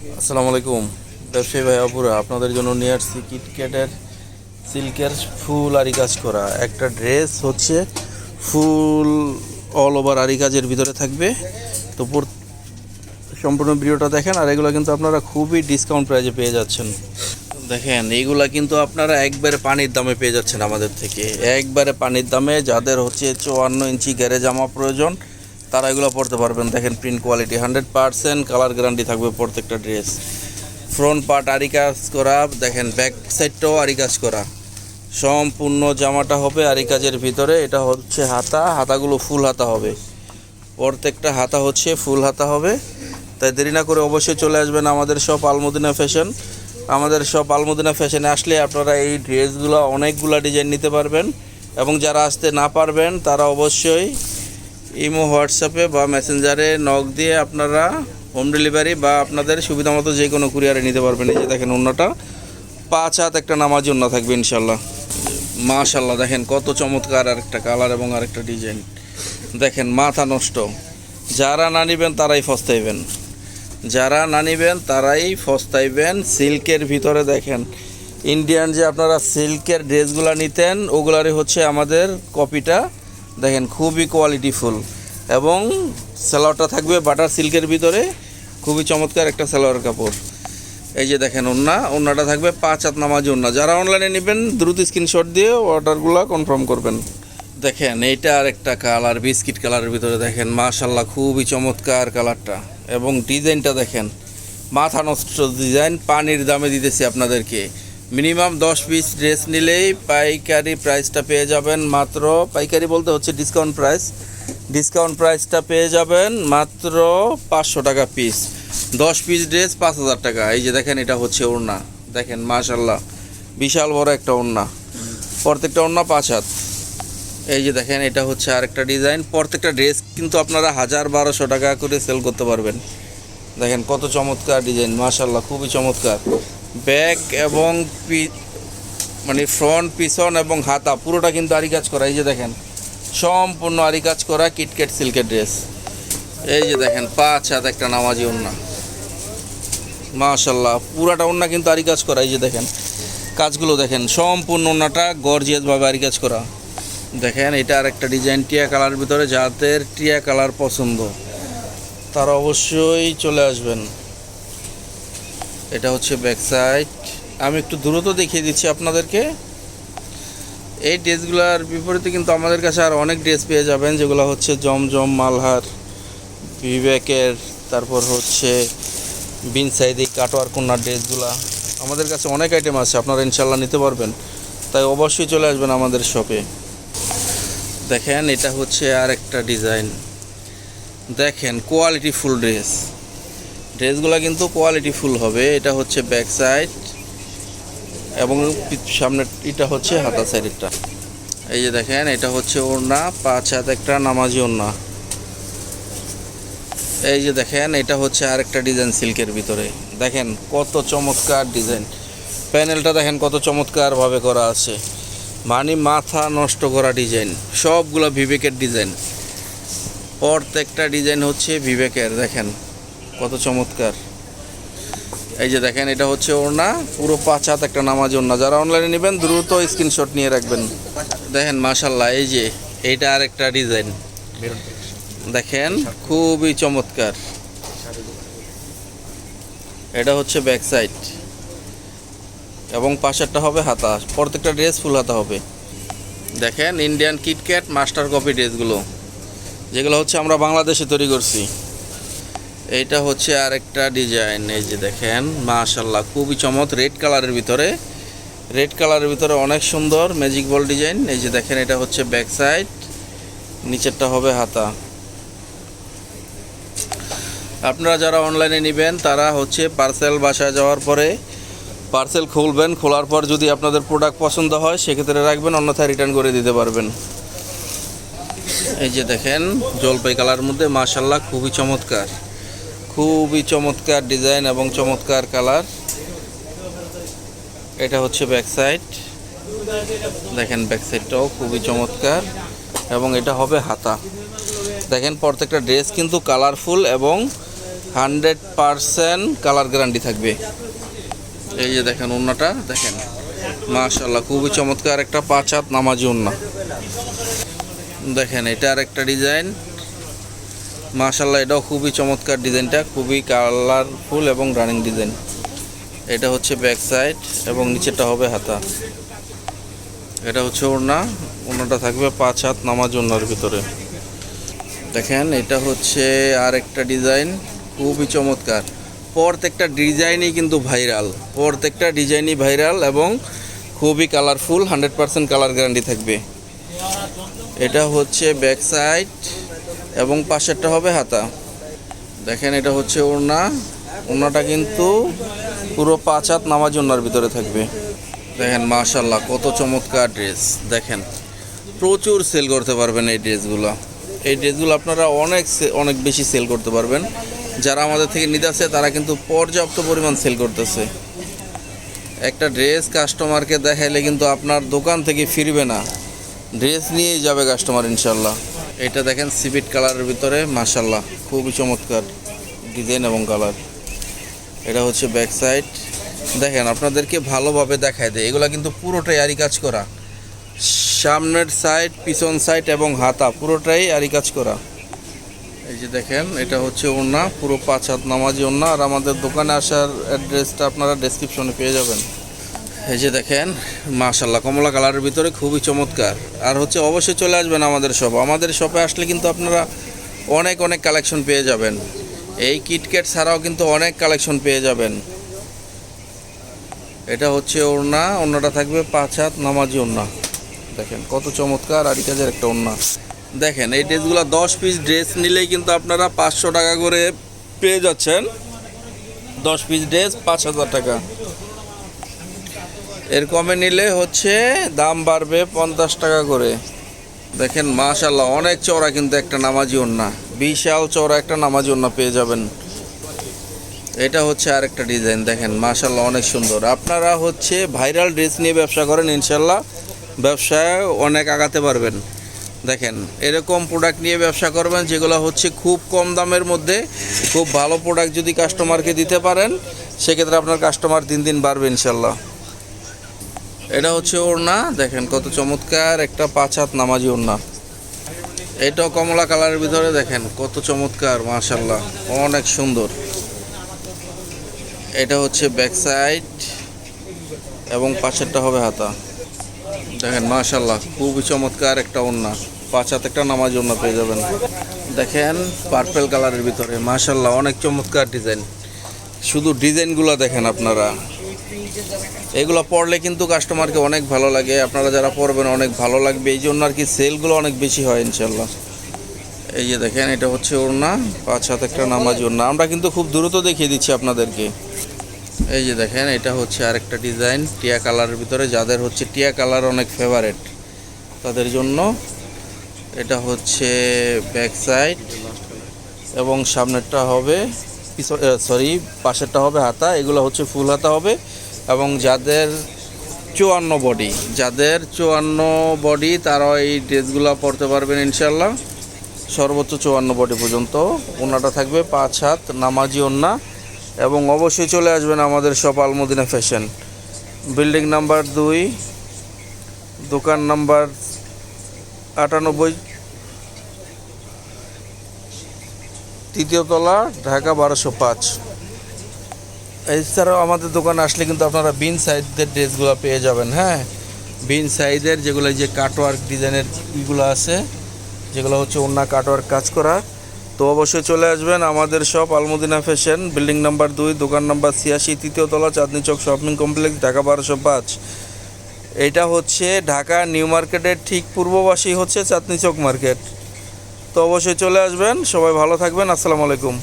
আসসালামু আলাইকুম। ব্যবসায়ী ভাই অপুরা আপনাদের জন্য নিয়ে আসছি কিটক্যাটের সিল্কের ফুল আরি কাজ করা। একটা ড্রেস হচ্ছে ফুল অল ওভার আরি কাজের ভিতরে থাকবে। তো সম্পূর্ণ ভিডিওটা দেখেন, আর এগুলো কিন্তু আপনারা খুবই ডিসকাউন্ট প্রাইজে পেয়ে যাচ্ছেন। দেখেন এইগুলা কিন্তু আপনারা একবারে পানির দামে পেয়ে যাচ্ছেন আমাদের থেকে। একবারে পানির দামে যাদের হচ্ছে চুয়ান্ন ইঞ্চি গ্যারেজ জামা প্রয়োজন তারা এগুলো পরতে পারবেন। দেখেন print quality hundred percent colour guarantee থাকবে প্রত্যেকটা ড্রেস ফ্রন্ট পার্ট আরি কাজ করা, দেখেন ব্যাক সাইডটাও আরি কাজ করা। সম্পূর্ণ জামাটা হবে আরি কাজের ভিতরে, এটা হচ্ছে হাতা, হাতাগুলো ফুল হাতা হবে। প্রত্যেকটা হাতা হচ্ছে ফুল হাতা হবে। তাই দেরি না করে অবশ্যই চলে আসবেন আমাদের সব আলমদিনা ফ্যাশন আমাদের সব আলমদিনা ফ্যাশনে আসলে আপনারা এই ড্রেসগুলো অনেকগুলো ডিজাইন নিতে পারবেন। এবং যারা আসতে না পারবেন, তারা অবশ্যই ইমো, হোয়াটসঅ্যাপে বা মেসেঞ্জারে নক দিয়ে আপনারা হোম ডেলিভারি বা আপনাদের সুবিধা মতো যে কোনো কুরিয়ারে নিতে পারবেন। এই যে দেখেন অন্যটা পাঁচ হাত একটা নামাজি অন্য থাকবে ইনশাল্লাহ মাশাল্লাহ দেখেন কত চমৎকার আরেকটা কালার এবং আরেকটা ডিজাইন। দেখেন মাথা নষ্ট। যারা না নিবেন তারাই ফস্তাইবেন। যারা না নিবেন তারাই ফস্তাইবেন। সিল্কের ভিতরে দেখেন, ইন্ডিয়ান যে আপনারা সিল্কের ড্রেসগুলো নিতেন, ওগুলারই হচ্ছে আমাদের কপিটা। দেখেন খুবই কোয়ালিটিফুল এবং সালোয়ারটা থাকবে বাটার সিল্কের ভিতরে। খুবই চমৎকার একটা সালোয়ার কাপড়। এই যে দেখেন ওন্না ওন্নাটা থাকবে পাঁচ হাত নামাজ ওন্না যারা অনলাইনে নেবেন, দ্রুত স্ক্রিনশট দিয়ে অর্ডারগুলো কনফার্ম করবেন। দেখেন, এইটা আর একটা কালার বিস্কিট কালারের ভিতরে দেখেন মাশাল্লাহ খুবই চমৎকার কালারটা এবং ডিজাইনটা দেখেন, মাথা নষ্ট ডিজাইন পানির দামে দিতেছি আপনাদেরকে। মিনিমাম দশ পিস ড্রেস নিলেই পাইকারি প্রাইসটা পেয়ে যাবেন মাত্র, পাইকারি বলতে হচ্ছে ডিসকাউন্ট প্রাইস ডিসকাউন্ট প্রাইসটা পেয়ে যাবেন মাত্র পাঁচশো টাকা পিস দশ পিস ড্রেস পাঁচ হাজার টাকা। এই যে দেখেন এটা হচ্ছে ওড়না। দেখেন মাশাল্লাহ বিশাল বড় একটা ওড়না। প্রত্যেকটা ওড়না পাঁচ হাত। এই যে দেখেন, এটা হচ্ছে আরেকটা ডিজাইন প্রত্যেকটা ড্রেস কিন্তু আপনারা হাজার বারোশো টাকা করে সেল করতে পারবেন। দেখেন কত চমৎকার ডিজাইন মাশাল্লাহ খুবই চমৎকার। ব্যাক এবং মানে ফ্রন্ট, পিছন এবং হাতা, পুরোটা কিন্তু আরি কাজ করা। এই যে দেখেন, সম্পূর্ণ আরি কাজ করা কিটকেট সিল্কের ড্রেস। এই যে দেখেন, পাঁচ হাত একটা নামাজি ওন্না মাশাল্লাহ, পুরাটা ওন্না কিন্তু আরি কাজ করা। এই যে দেখেন, কাজগুলো দেখেন, সম্পূর্ণ ওন্নাটা গর্জিয়াসভাবে আরি কাজ করা। দেখেন, এটা আর একটা ডিজাইন টিয়া কালার ভিতরে যাদের টিয়া কালার পছন্দ, তারা অবশ্যই চলে আসবেন। এটা হচ্ছে ব্যাক সাইড আমি একটু দ্রুত দেখিয়ে দিচ্ছি আপনাদেরকে। এই ড্রেসগুলোর বিপরীতে কিন্তু আমাদের কাছে আর অনেক ড্রেস পেয়ে যাবেন, যেগুলো হচ্ছে জমজম মালহার, বিবেকের, তারপর হচ্ছে বিন সাইদি কাটোয়ার কন্যার ড্রেসগুলা। আমাদের কাছে অনেক আইটেম আছে, আপনারা ইনশাল্লাহ নিতে পারবেন। তাই অবশ্যই চলে আসবেন আমাদের শপে দেখেন, এটা হচ্ছে আর একটা ডিজাইন দেখেন কোয়ালিটি ফুল ড্রেস ড্রেসগুলো কিন্তু কোয়ালিটি ফুল হবে। এটা হচ্ছে ব্যাক সাইড এবং সামনের এটা হচ্ছে হাতা সাইডেরটা এই যে দেখেন, এটা হচ্ছে ওড়না, পাঁচ হাত একটা নামাজি ওড়না। এই যে দেখেন, এটা হচ্ছে আরেকটা ডিজাইন সিল্কের ভিতরে। দেখেন কত চমৎকার ডিজাইন প্যানেলটা দেখেন কত চমৎকারভাবে করা আছে। মানে মাথা নষ্ট করা ডিজাইন সবগুলো বিবেকের ডিজাইন প্রত্যেকটা ডিজাইন হচ্ছে বিবেকের, দেখেন। কত চমৎকার। এই যে দেখেন, এটা হচ্ছে ওড়না। পুরো পাঁচ হাত একটা নামাজ ওড়না। যারা অনলাইনে নেবেন, দ্রুত স্ক্রিনশট নিয়ে রাখবেন। দেখেন মাশাল্লাহ এই যে, এইটা আর একটা ডিজাইন দেখেন, খুবই চমৎকার। এটা হচ্ছে ব্যাক সাইড এবং পাশেরটা হবে হাতা। প্রত্যেকটা ড্রেস ফুল হাতা হবে। দেখেন ইন্ডিয়ান কিটক্যাট মাস্টার কপি ড্রেসগুলো যেগুলো হচ্ছে আমরা বাংলাদেশে তৈরি করছি। এইটা হচ্ছে আরেকটা ডিজাইন এই যে দেখেন মাশাল্লাহ খুবই চমৎ রেড কালারের ভিতরে। রেড কালারের ভিতরে অনেক সুন্দর ম্যাজিক বল ডিজাইন এই যে দেখেন, এটা হচ্ছে ব্যাক সাইড নিচেরটা হবে হাতা। আপনারা যারা অনলাইনে নেবেন, তারা হচ্ছে পার্সেল বাসায় যাওয়ার পরে পার্সেল খুলবেন, খোলার পর যদি আপনাদের প্রোডাক্ট পছন্দ হয়, সেক্ষেত্রে রাখবেন, অন্যথায় রিটার্ন করে দিতে পারবেন। এই যে দেখেন, জলপাই কালার মধ্যে মাশাল্লাহ খুবই চমৎকার। খুবই চমৎকার ডিজাইন এবং চমৎকার কালার। এটা হচ্ছে ব্যাক সাইড। দেখেন ব্যাক সাইডটাও খুবই চমৎকার এবং এটা হবে হাতা। দেখেন প্রত্যেকটা ড্রেস কিন্তু কালারফুল এবং হান্ড্রেড পারসেন্ট কালার গ্যারান্টি থাকবে। এই যে দেখেন ওন্নাটা, দেখেন। মাশাল্লাহ খুবই চমৎকার একটা পাঁচ হাত নামাজি ওন্না। দেখেন, এটা আর একটা ডিজাইন। মাশাল্লাহ এটাও খুবই চমৎকার ডিজাইনটা, খুবই কালারফুল এবং রানিং ডিজাইন এটা হচ্ছে ব্যাক সাইড এবং নিচেরটা হবে হাতা। এটা হচ্ছে ওড়না, ওড়নাটা থাকবে পাঁচ হাত নামাজ ওড়নার ভিতরে। দেখেন, এটা হচ্ছে আর একটা ডিজাইন খুবই চমৎকার। প্রত্যেকটা ডিজাইনই কিন্তু ভাইরাল প্রত্যেকটা ডিজাইনই ভাইরাল এবং খুবই colourful hundred percent colour guarantee থাকবে। এটা হচ্ছে ব্যাক সাইড এবং পাশেরটা হবে হাতা। দেখেন এটা হচ্ছে ওড়না। ওড়নাটা কিন্তু পুরো পাঁচ হাত নামাজ ওড়নার ভিতরে থাকবে। দেখেন মাশাল্লাহ কত চমৎকার ড্রেস। দেখেন, প্রচুর সেল করতে পারবেন এই ড্রেসগুলো। এই ড্রেসগুলো আপনারা অনেক অনেক বেশি সেল করতে পারবেন। যারা আমাদের থেকে নিতে আসে, তারা কিন্তু পর্যাপ্ত পরিমাণ সেল করতেছে। একটা ড্রেস কাস্টমারকে দেখাইলে কিন্তু আপনার দোকান থেকে ফিরবে না। ড্রেস নিয়েই যাবে কাস্টমার ইনশাল্লাহ এটা দেখেন সিভিট কালারের ভিতরে মাশাল্লাহ খুবই চমৎকার ডিজাইন এবং কালার। এটা হচ্ছে ব্যাক সাইড। দেখেন, আপনাদেরকে ভালোভাবে দেখায় দেয়। এগুলো কিন্তু পুরোটাই আরি কাজ করা। সামনের সাইড, পিছন সাইড এবং হাতা, পুরোটাই আরি কাজ করা। এই যে দেখেন, এটা হচ্ছে ওড়না, পুরো পাঁচ হাত নামাজি ওড়না। আর আমাদের দোকানে আসার অ্যাড্রেসটা আপনারা ডেসক্রিপশনে পেয়ে যাবেন। এই যে দেখেন মাশাল্লাহ কমলা কালারের ভিতরে খুবই চমৎকার। আর হচ্ছে অবশ্যই চলে আসবেন আমাদের শপ আমাদের শপে আসলে কিন্তু আপনারা অনেক অনেক কালেকশন পেয়ে যাবেন। এই কিটক্যাট ছাড়াও কিন্তু অনেক কালেকশন পেয়ে যাবেন। এটা হচ্ছে ওড়না, ওড়নাটা থাকবে পাঁচ হাত নামাজি ওড়না। দেখেন, কত চমৎকার আরি কাজের একটা ওড়না। দেখেন, এই ড্রেসগুলো দশ পিস ড্রেস নিলেই কিন্তু আপনারা পাঁচশো টাকা করে পেয়ে যাচ্ছেন। দশ পিস ড্রেস পাঁচ হাজার টাকা। এর কমে নিলে হচ্ছে দাম বাড়বে পঞ্চাশ টাকা করে। দেখেন মাশাল্লাহ অনেক চওড়া কিন্তু একটা নামাজি ওন্না বিশাল চওড়া একটা নামাজি ওন্না পেয়ে যাবেন। এটা হচ্ছে আরেকটা ডিজাইন, দেখেন মাশাল্লাহ অনেক সুন্দর। আপনারা হচ্ছে ভাইরাল ড্রেস নিয়ে ব্যবসা করেন ইনশাল্লাহ ব্যবসায় অনেক আগাতে পারবেন। দেখেন, এরকম প্রোডাক্ট নিয়ে ব্যবসা করবেন, যেগুলো হচ্ছে খুব কম দামের মধ্যে, খুব ভালো প্রোডাক্ট যদি কাস্টমারকে দিতে পারেন, সেক্ষেত্রে আপনার কাস্টমার দিন দিন বাড়বে ইনশাল্লাহ এটা হচ্ছে ওড়না, দেখেন কত চমৎকার একটা পাঁচ হাত নামাজি ওড়না। এটাও কমলা কালারের ভিতরে, দেখেন কত চমৎকার মাশাল্লাহ অনেক সুন্দর। এটা হচ্ছে ব্যাক সাইড এবং পাশেরটা হবে হাতা। দেখেন মাশাল্লাহ খুবই চমৎকার একটা ওড়না। পাঁচ হাত একটা নামাজ ওড়না পেয়ে যাবেন। দেখেন, পার্পেল কালারের ভিতরে মাশাল্লাহ অনেক চমৎকার ডিজাইন। শুধু ডিজাইনগুলো দেখেন আপনারা। এগুলো পড়লে কিন্তু কাস্টমারকে অনেক ভালো লাগে। আপনারা যারা পড়বেন অনেক ভালো লাগবে। এই জন্য আর কি সেলগুলো অনেক বেশি হয় ইনশাল্লাহ এই যে দেখেন, এটা হচ্ছে ওড়না। পাঁচ হাত একটা নামাজ ওড়না। আমরা কিন্তু খুব দ্রুত দেখিয়ে দিচ্ছি আপনাদেরকে। এই যে দেখেন, এটা হচ্ছে আরেকটা ডিজাইন টিয়া কালারের ভিতরে। যাদের হচ্ছে টিয়া কালার অনেক ফেভারেট তাদের জন্য এটা হচ্ছে ব্যাক সাইড এবং সামনেরটা হবে সরি পাশেরটা হবে হাতা। এগুলো হচ্ছে ফুল হাতা হবে। এবং যাদের চুয়ান্ন বডি যাদের চুয়ান্ন বডি তারা এই ড্রেসগুলো পরতে পারবেন ইনশাল্লাহ সর্বোচ্চ চুয়ান্ন বডি পর্যন্ত। ওনাটা থাকবে পাঁচ হাত, নামাজি ওন্না। এবং অবশ্যই চলে আসবেন আমাদের shop Almadina fashion building number দুই, দোকান নাম্বার আটানব্বই। তৃতীয় তলা, ঢাকা বারোশো পাঁচ। এছাড়াও আমাদের দোকানে আসলে কিন্তু আপনারা বিন সাইজের ড্রেসগুলো পেয়ে যাবেন হ্যাঁ? বিন সাইজের যেগুলো যে কাটওয়ার্ক ডিজাইনের ইগুলো আছে, যেগুলো হচ্ছে অন্য কাটওয়ার্ক কাজ করা। তো অবশ্যই চলে আসবেন আমাদের shop Almadina fashion building number দুই, দোকান নাম্বার ছিয়াশি, তৃতীয় তলা, চাঁদনি চক শপিং কমপ্লেক্স ঢাকা বারোশো পাঁচ। এটা হচ্ছে ঢাকা নিউ মার্কেটের ঠিক পূর্ববাসী হচ্ছে চাঁদনি চক মার্কেট তো অবশ্যই চলে আসবেন, সবাই ভালো থাকবেন, আসসালামু আলাইকুম।